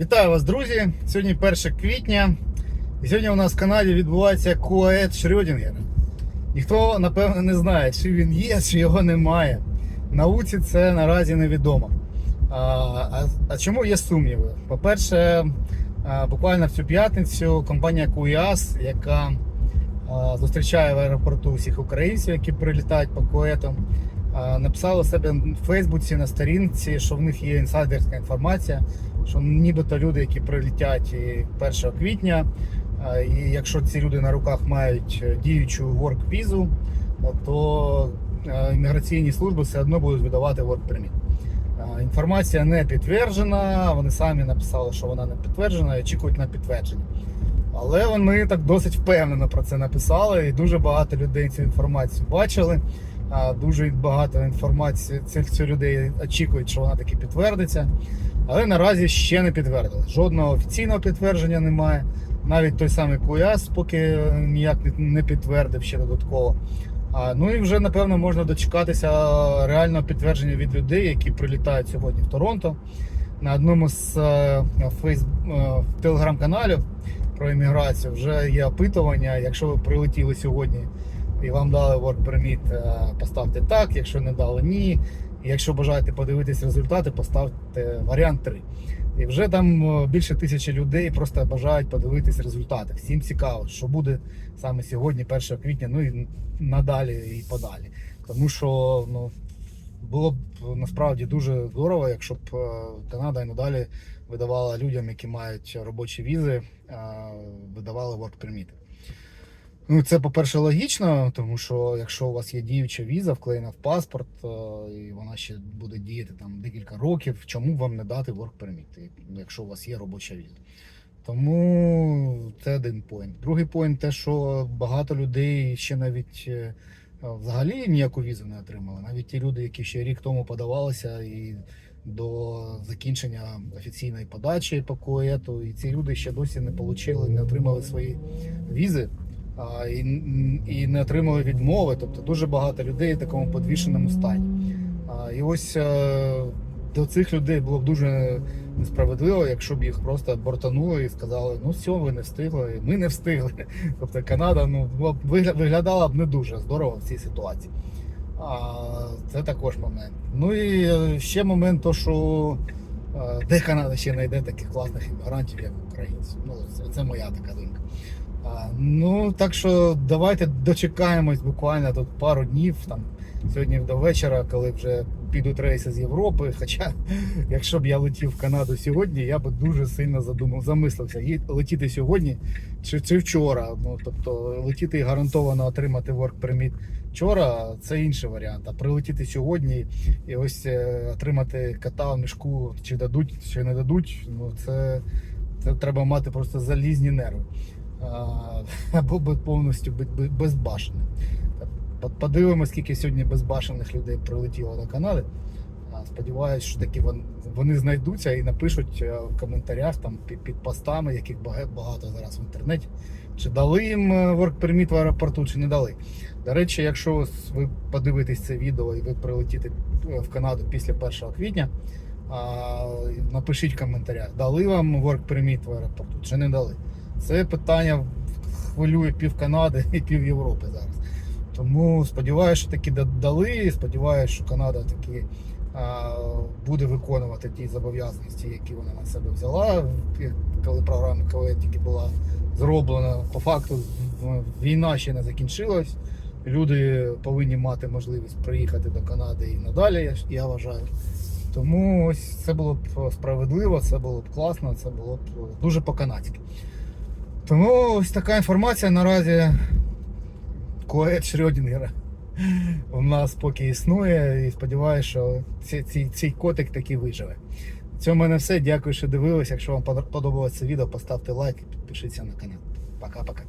Вітаю вас, друзі! Сьогодні 1 квітня. І сьогодні у нас в Канаді відбувається Куает Шрёдінгера. Ніхто, напевно, не знає, чи він є, чи його немає. Науці це наразі невідомо. А, а, а чому є сумніви? По-перше, буквально в цю п'ятницю компанія Куяс, яка зустрічає в аеропорту всіх українців, які прилітають по Куету, у себе в Фейсбуці на сторінці, що в них є інсайдерська інформація, що нібито люди, які прилетять 1 квітня, і якщо ці люди на руках мають е, діючу work візу, то е, імміграційні служби все одно будуть видавати work permit. Інформація не підтверджена, вони самі написали, що вона не підтверджена і очікують на підтвердження. Але вони так досить впевнено про це написали, і дуже багато людей цю інформацію бачили. Дуже багато інформації цих людей очікують, що вона таки підтвердиться. Але наразі ще не підтвердили. Жодного офіційного підтвердження немає. Навіть той самий Куяс поки ніяк не- підтвердив ще додатково. Ну і вже напевно можна дочекатися реального підтвердження від людей, які прилітають сьогодні в Торонто. На одному з е, е, телеграм-каналів про імміграцію вже є опитування. Якщо ви прилетіли сьогодні і вам дали work permit, е, поставте так, якщо не дали ні. Якщо бажаєте подивитись результати, поставте варіант 3. І вже там е, більше тисячі людей просто бажають подивитись результати. Всім цікаво, що буде саме сьогодні, 1 квітня, ну і надалі і подалі. Тому що ну, було б насправді дуже здорово, якщо б е, Канада і надалі видавала людям, які мають робочі візи, видавали work permit. Ну, це, по-перше, логічно, тому що якщо у вас є діюча віза, вклеєна в паспорт, е, і вона ще буде діяти там декілька років, чому вам не дати work permit, якщо у вас є робоча віза? Тому це один поінт. Другий поінт те, що багато людей ще навіть е, взагалі ніяку візу не отримали. Навіть ті люди, які ще рік тому подавалися і до закінчення офіційної подачі по КОЕТу, і ці люди ще досі не отримали, не отримали свої візи і, і не отримали відмови. Тобто дуже багато людей в такому подвішеному стані. І ось е, до цих людей було б дуже несправедливо, якщо б їх просто бортанули і сказали, ну все, ви не встигли, ми не встигли. Тобто Канада ну, виглядала б не дуже здорово в цій ситуації. А, це також момент. Ну і е, ще момент, то, що е, де Канада ще знайде таких класних іммігрантів, як українці. Ну, це, це моя така думка. Ну, так що давайте дочекаємось буквально тут пару днів, там, сьогодні до вечора, коли вже підуть рейси з Європи. Хоча, якщо б я летів в Канаду сьогодні, я б дуже сильно задумав, замислився, летіти сьогодні чи, чи вчора. Ну, тобто летіти і гарантовано отримати work permit вчора це інший варіант. А прилетіти сьогодні і ось е, отримати кота в мішку, чи дадуть, чи не дадуть, ну це, це треба мати просто залізні нерви. Або повністю безбашеним. По- Подивимось, скільки сьогодні безбашених людей прилетіло до Канади. Сподіваюсь, що таки вони знайдуться і напишуть е, в коментарях там під, під постами, яких багато зараз в інтернеті, чи дали їм е, work permit в аеропорту, чи не дали. До речі, якщо ви подивитесь це відео і ви прилетіте е, в Канаду після 1 квітня, напишіть в коментарях, дали вам work permit в аеропорту чи не дали. Це питання хвилює пів Канади і пів Європи зараз. Тому сподіваюся, що таки да- дали. Сподіваюся, що Канада таки а, буде виконувати ті зобов'язаності, які вона на себе взяла, коли програма коли тільки була зроблена. По факту війна ще не закінчилась. Люди повинні мати можливість приїхати до Канади і надалі, я, вважаю. Тому ось це було б справедливо, це було б класно, це було б дуже по-канадськи. Тому ось така інформація наразі Коет Шрёдінгера у нас поки існує і сподіваюся, що ці- ці- цей котик таки виживе. В цьому мене все. Дякую, що дивились. Якщо вам подобалося це відео, поставте лайк і підпишіться на канал. Пока-пока.